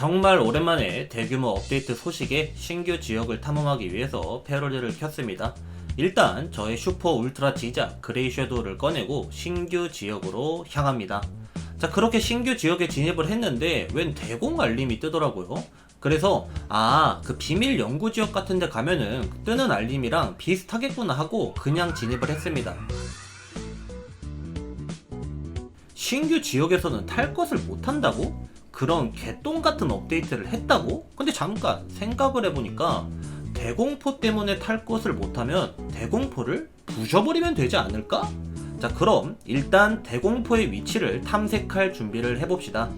정말 오랜만에 대규모 업데이트 소식에 신규 지역을 탐험하기 위해서 패러디를 켰습니다. 일단 저의 슈퍼 울트라 지작 그레이 섀도우를 꺼내고 신규 지역으로 향합니다. 자 그렇게 신규 지역에 진입을 했는데 웬 대공 알림이 뜨더라고요. 그래서 아 그 비밀 연구 지역 같은 데 가면은 뜨는 알림이랑 비슷하겠구나 하고 그냥 진입을 했습니다. 신규 지역에서는 탈 것을 못한다고? 그런 개똥 같은 업데이트를 했다고? 근데 잠깐 생각을 해보니까 대공포 때문에 탈 것을 못하면 대공포를 부셔버리면 되지 않을까? 자 그럼 일단 대공포의 위치를 탐색할 준비를 해봅시다.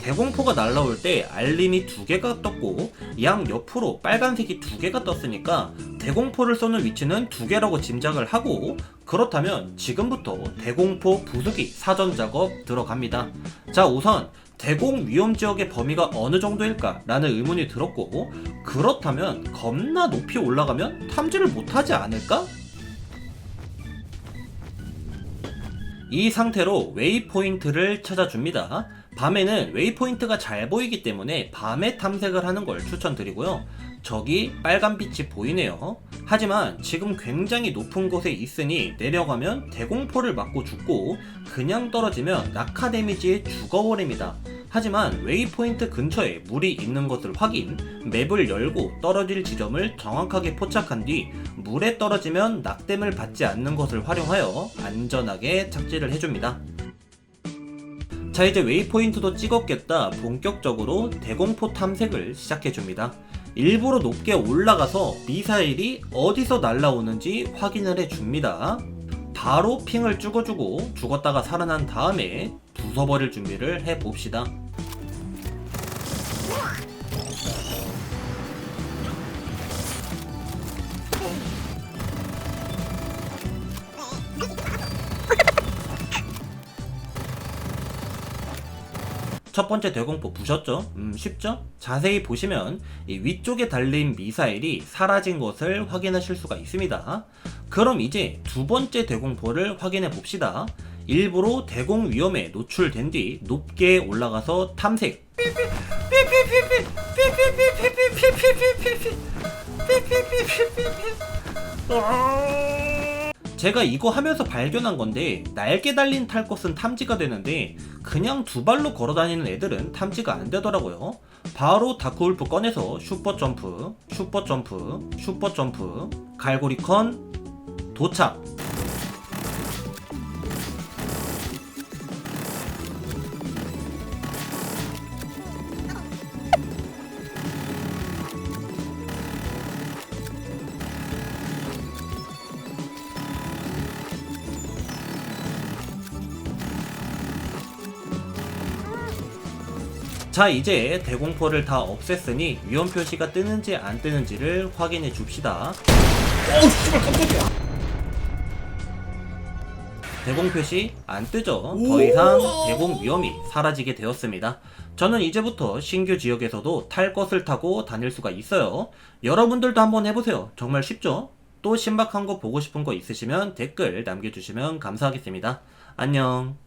대공포가 날라올 때 알림이 두 개가 떴고 양 옆으로 빨간색이 두 개가 떴으니까 대공포를 쏘는 위치는 두 개라고 짐작을 하고 그렇다면 지금부터 대공포 부수기 사전 작업 들어갑니다. 자 우선 대공 위험 지역의 범위가 어느 정도일까? 라는 의문이 들었고 그렇다면 겁나 높이 올라가면 탐지를 못하지 않을까? 이 상태로 웨이포인트를 찾아줍니다. 밤에는 웨이포인트가 잘 보이기 때문에 밤에 탐색을 하는 걸 추천드리고요. 저기 빨간 빛이 보이네요. 하지만 지금 굉장히 높은 곳에 있으니 내려가면 대공포를 맞고 죽고 그냥 떨어지면 낙하 데미지에 죽어버립니다. 하지만 웨이포인트 근처에 물이 있는 것을 확인, 맵을 열고 떨어질 지점을 정확하게 포착한 뒤 물에 떨어지면 낙뎀을 받지 않는 것을 활용하여 안전하게 착지를 해줍니다. 자 이제 웨이포인트도 찍었겠다 본격적으로 대공포 탐색을 시작해줍니다. 일부러 높게 올라가서 미사일이 어디서 날라오는지 확인을 해줍니다. 바로 핑을 찍어주고 죽었다가 살아난 다음에 부숴버릴 준비를 해봅시다. 첫 번째 대공포 부셨죠? 음, 쉽죠? 자세히 보시면 이 위쪽에 달린 미사일이 사라진 것을 확인하실 수가 있습니다. 그럼 이제 두 번째 대공포를 확인해 봅시다. 일부러 대공 위험에 노출된 뒤 높게 올라가서 탐색. 제가 이거 하면서 발견한 건데 날개 달린 탈 것은 탐지가 되는데 그냥 두 발로 걸어 다니는 애들은 탐지가 안 되더라고요. 바로 다크울프 꺼내서 슈퍼 점프, 슈퍼 점프, 슈퍼 점프, 갈고리 컨 도착. 자 이제 대공포를 다 없앴으니 위험 표시가 뜨는지 안 뜨는지를 확인해 줍시다. 대공 표시 안 뜨죠. 더 이상 대공 위험이 사라지게 되었습니다. 저는 이제부터 신규 지역에서도 탈 것을 타고 다닐 수가 있어요. 여러분들도 한번 해보세요. 정말 쉽죠? 또 신박한 거 보고 싶은 거 있으시면 댓글 남겨주시면 감사하겠습니다. 안녕.